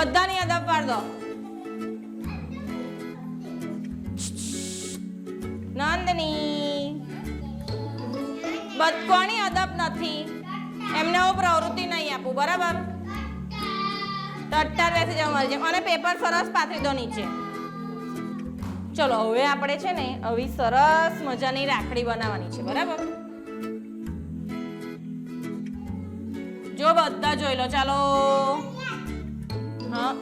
બધાની અદબ પાડ દો. નંદની. કોની અદબ નથી? એમને હું પ્રવૃત્તિ નહીં આપું, બરાબર? તટ્ટાર બેસી જાવ મારી જેમ. અને પેપર સરસ પાથરી દો નીચે. ચલો, હવે આપણે છે ને આવી સરસ મજાની રાખડી બનાવવાની છે, બરાબર? જો બધા જોઈ લો, ચાલો. હા.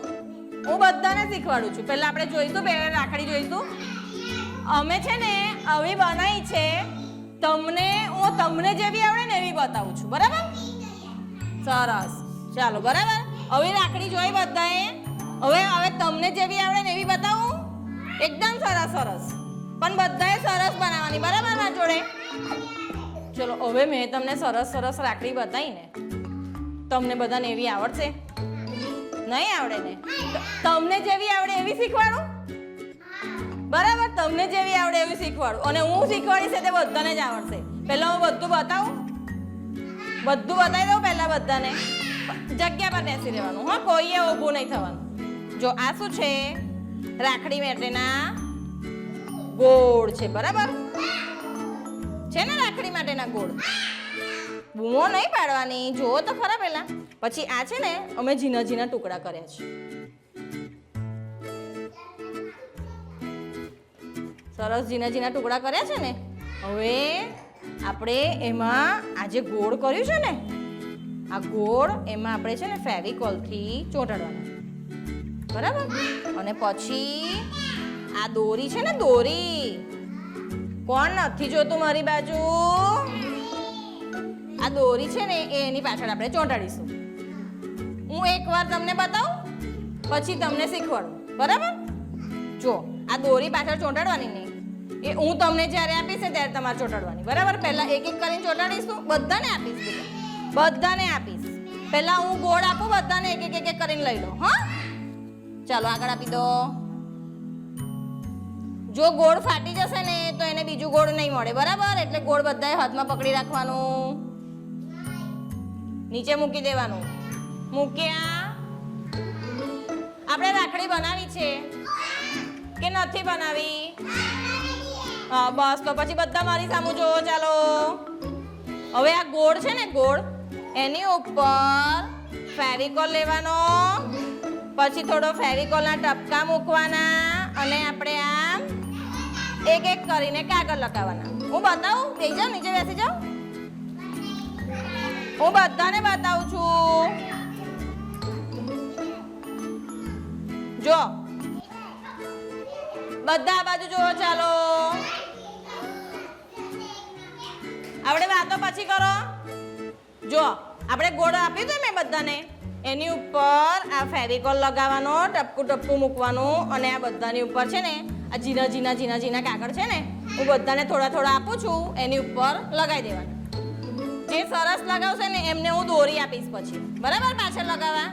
હું બધાને શીખવાડું છું. પહેલા આપણે જોઈશું બે રાખડી જોઈશું. અમે છે ને આવી બનાવી છે. તમને, હું તમને જેવી આવડે ને એવી બતાવું છું. બરાબર? સરસ. ચાલો, બરાબર? હવે રાખડી જોઈ બધાએ. હવે હવે તમને જેવી આવડે ને એવી બતાવું. એકદમ સરસ સરસ. પણ બધાએ સરસ બનાવવાની. બરાબર ના જોડે? ચલો, હવે મેં તમને સરસ સરસ રાખડી બતાવી ને તમને બધાને એવી આવડશે. નહીં આવડે ને? તમને જેવી આવડે એવી શીખવાડું? બરાબર, તમને જેવી આવડે એવી શીખવાડું. અને હું શીખવાડીશ તે બધાને જ આવડશે. પહેલા હું બધું બતાવું? બધું બતાવી દઉં પહેલા બધાને? જગ્યા પર બેસી રહેવાનું. હા, કોઈએ ઊભું નહીં થવાનું. જો આ શું છે? રાખડી માટેના ગોળ છે, બરાબર? છે ને રાખડી માટેના ગોળ? બૂમો નહીં પાડવાની. જુઓ તો ખરા પહેલા પછી આ છે ને, અમે ઝીણા ઝીણા ટુકડા કર્યા છે. સરસ ઝીણા ઝીણા ટુકડા કર્યા છે ને? હવે આપણે એમાં આ જે ગોળ કર્યું છે ને, આ ગોળ એમાં આપણે છે ને ફેવિકોલથી ચોંટાડવાનું. બરાબર? અને પછી આ દોરી છે ને, દોરી. કોણ નથી જોતું મારી બાજુ? આ દોરી છે ને, એ એની પાછળ આપણે ચોંટાડીશું. હું એકવાર તમને બતાવું, પછી તમને શીખવાડું. બરાબર? જો, આ દોરી પાછળ ચોંટાડવાની નહીં. એ હું તમને જ્યારે આપીશ ત્યારે તમારે ચોંટાડવાની. બરાબર? પહેલા એક એક કરીને ચોંટાડીશું, બધાને આપીશ બધાને આપીશ. પહેલા હું ગોળ આપું, બધાને એક એક એક એક કરીને લઈ લો હા? ચાલો, આગળ આપી દો. જો ગોળ ફાટી જશે ને, તો એને બીજું ગોળ નહીં મળે. બરાબર? એટલે ગોળ બધાએ હાથમાં પકડી રાખવાનું. નીચે મૂકી દેવાનું. મૂક્યા આપણે રાખડી બનાવી છે. કે નથી બનાવી? હા, બસ. તો પછી બધા મારી સામું જોવો ચાલો. હવે આ ગોળ છે ને, ગોળ, એની ઉપર ફેવિકોલ લેવાનો. પછી થોડો ફેવિકોલના ટપકા મૂકવાના અને આપણે આમ એક એક કરીને કાગળ લગાવવાના. હું બતાવું? બેસી જાઓ, નીચે બેસી જાઓ. હું બધાને બતાવું છું. જો. બધા બાજુ જોવો ચાલો. આપણે વાતો પછી કરો. જો આપણે ગોળ આપ્યું હતું મેં બધાને? એની ઉપર આ ફેવિકોલ લગાવવાનો, ટપકું ટપકું મૂકવાનું અને આ બધાની ઉપર છે ને, આ ઝીણા ઝીણા ઝીણા ઝીણા કાગળ છે ને, હું બધાને થોડા થોડા આપું છું, એની ઉપર લગાવી દેવાના. જે સરસ લગાવશે ને એમને હું દોરી આપીશ પછી. બરાબર પાછળ લગાવવા?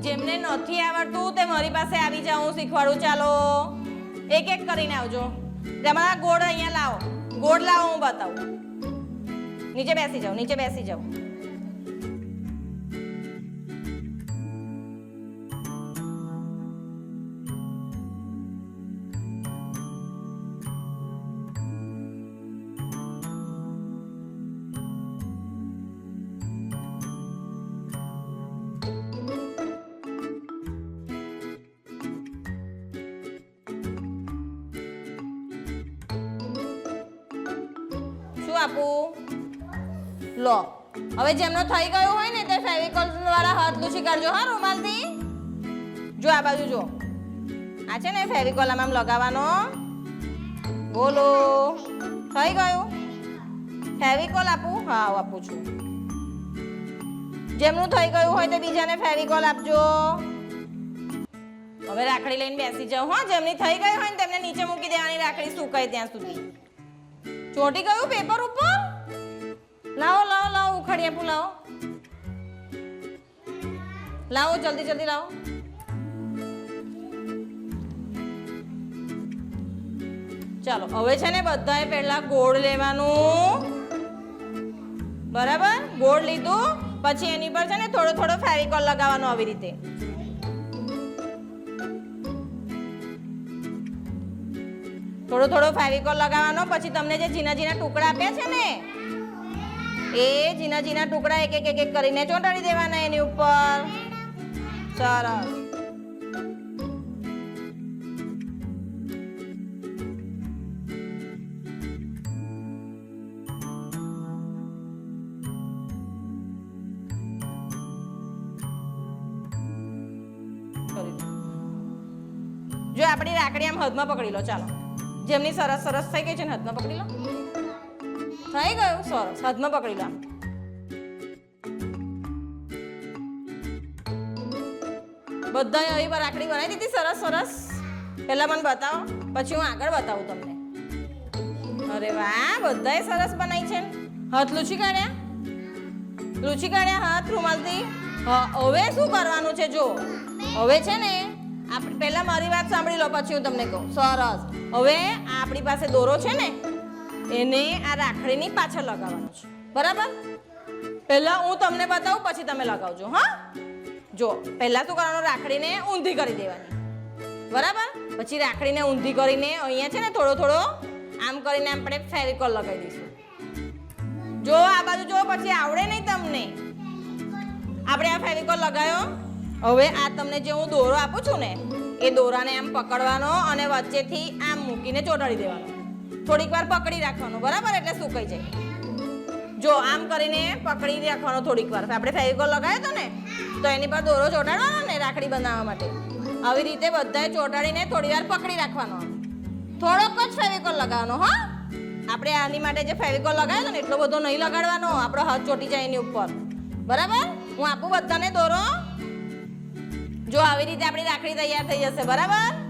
જેમને નથી આવડતું તે મારી પાસે આવી જાઓ શીખવાડું. ચાલો. એક એક કરીને આવજો. તમારા ગોળ અહીંયા લાવો. ગોળ લાવો, હું બતાવું. નીચે બેસી જાઓ, નીચે બેસી જાઓ. આપું? લો. હવે જેમનો થઈ ગયો હોય ને તે ફેવિકોલ દ્વારા હાથ લૂછી કાઢજો, હા, રૂમાલથી? જો આ બાજુ જો. આ છે ને ફેવિકોલ આમ લગાવવાનો. બોલો. થઈ ગયું? ફેવિકોલ આપું? હા આપું છું. જેમનું થઈ ગયું હોય તે બીજાને ફેવિકોલ આપજો. હવે રાખડી લઈને બેસી જાઓ, હા. જેમની થઈ ગઈ હોય ને તેમને નીચે મૂકી દેવાની રાખડી સુકાય ત્યાં સુધી. ચોંટી ગયું પેપર ઉપર? લાવો લાવો લાવો ઉખાડી આપું, લાવો. લાવો, જલ્દી જલ્દી લાવો. ચાલો, હવે છે ને બધાએ પહેલા ગોળ લેવાનું. બરાબર? ગોળ લીધું. પછી એની પર છે ને થોડો થોડો ફેવિકોલ લગાવવાનો આવી રીતે. થોડો થોડો ફેવિકોલ લગાવવાનો, પછી તમને જે ઝીણા ઝીણા ટુકડા આપ્યા છે ને, એ ઝીણા ઝીણા ટુકડા એક એક એક એક કરીને ચોંટાડી દેવાના એની ઉપર. સરસ. જો આપણી રાખડી આમ હદમાં પકડી લો, ચાલો. જેમની સરસ સરસ થઈ ગઈ છે ને, હાથમાં પકડી લો. થઈ ગયું, સરસ. હાથમાં પકડી લો. બધાએ આવી પર રાખડી બનાવી દીધી, સરસ સરસ. પહેલાં મને બતાવો, પછી હું આગળ બતાવું તમને. અરે વાહ, બધાએ સરસ બનાવી છે હાથ લૂછી કાઢ્યા? લૂછી કાઢ્યા હાથ રૂમાલથી? હવે શું કરવાનું છે, જો? હવે છે ને આપણે પહેલાં મારી વાત સાંભળી લો, પછી હું તમને કહું. સરસ. હવે આ આપણી પાસે દોરો છે ને, એને આ રાખડીની પાછળ લગાવવાનો છે. બરાબર? પહેલા હું તમને બતાવું, પછી તમે લગાવજો, હા? જો, પહેલા શું કરવાનું રાખડીને ઊંધી કરી દેવાની. બરાબર? પછી રાખડીને ઊંધી કરીને અહીંયા છે ને થોડો થોડો, આમ કરીને આપણે ફેવિકોલ લગાવી દઈશું. જો, આ બાજુ જો, પછી આવડે નહીં તમને. આપણે આ ફેવિકોલ લગાવ્યો હવે આ તમને જે હું દોરો આપું છું ને, એ દોરાને આમ પકડવાનો અને વચ્ચેથી આમ મૂકીને ચોટાડી દેવાનો. થોડીક વાર પકડી રાખવાનું, બરાબર? એટલે સુકાઈ જાય. જો, આમ કરીને પકડી રાખવાનો થોડીક વાર. આપણે ફેવિકોલ લગાવ્યો હતો ને, તો એની પર દોરો ચોટાડવાનો ને રાખડી બનાવવા માટે. આવી રીતે બધાએ ચોંટાડીને થોડી વાર પકડી રાખવાનો. થોડોક જ ફેવિકોલ લગાવવાનો, હા? આપણે આની માટે જે ફેવિકોલ લગાવ્યો ને, એટલો બધો નહીં લગાડવાનો. આપણો હાથ ચોટી જાય એની ઉપર. બરાબર? હું આપું બધાને દોરો. જો, આવી રીતે આપણી રાખડી તૈયાર થઈ જશે, બરાબર?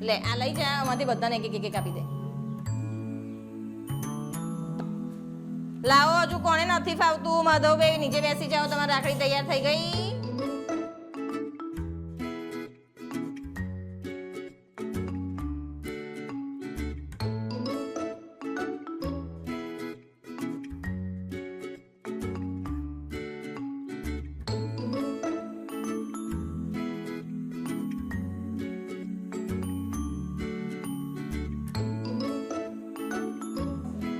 લે, આ લઈ જા, આમાંથી બધાને એક એક એક આપી દે. લાવો, હજુ કોને નથી ફાવતું? માધવભાઈ, નીચે બેસી જાઓ, તમારી રાખડી તૈયાર થઈ ગઈ.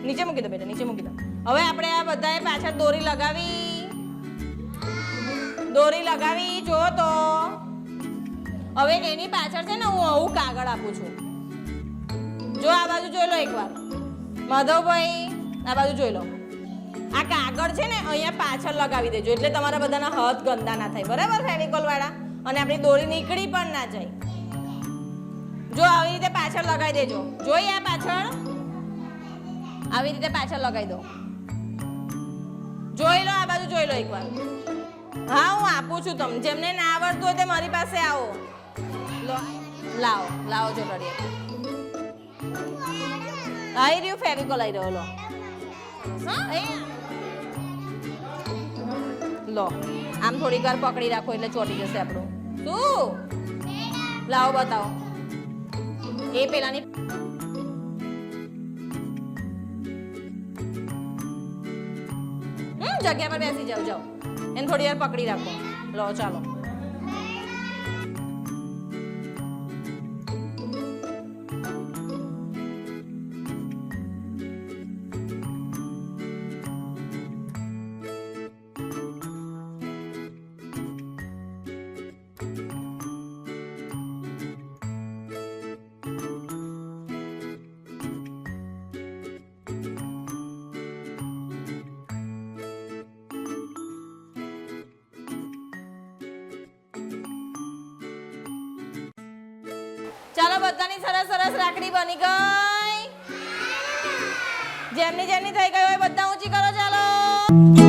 નીચે મૂકી દો બેટા, નીચે મૂકી દો. હવે આપણે આ બધાએ પાછળ દોરી લગાવી. દોરી લગાવી, જો તો. હવે એની પાછળ છે ને હું આવું કાગળ આપું છું. જો આ બાજુ જોઈ લો એકવાર. માધવભાઈ, આ બાજુ જોઈ લો. આ કાગળ છે ને અહીંયા પાછળ લગાવી દેજો, એટલે તમારા બધાના હાથ ગંદા ના થાય. બરાબર ફેવિકોલ વાળા અને આપણી દોરી નીકળી પણ ના જાય. જો આવી રીતે પાછળ લગાવી દેજો. જોઈ આ પાછળ? આવી રીતે પાછળ લગાવી દો. જોઈ લો, આ બાજુ જોઈ લો એકવાર. હા, હું આપું છું તમને. જેમને ના આવડતું હોય તે મારી પાસે આવો. લાવો લાવો જો રડીએ આવી રહ્યું ફેવિકોલ આવી રહ્યો, લો. લો, આમ થોડીક વાર પકડી રાખો એટલે ચોટી જશે આપણું. શું? લાવો, બતાવો. એ પેલાની જગ્યા પર બેસી જાઓ જાઓ. એને થોડી વાર પકડી રાખો. લો ચાલો. બધાની સરસ સરસ રાખડી બની ગઈ. જેમની જેમની થઈ ગઈ હોય બધા ઊંચી કરો, ચાલો.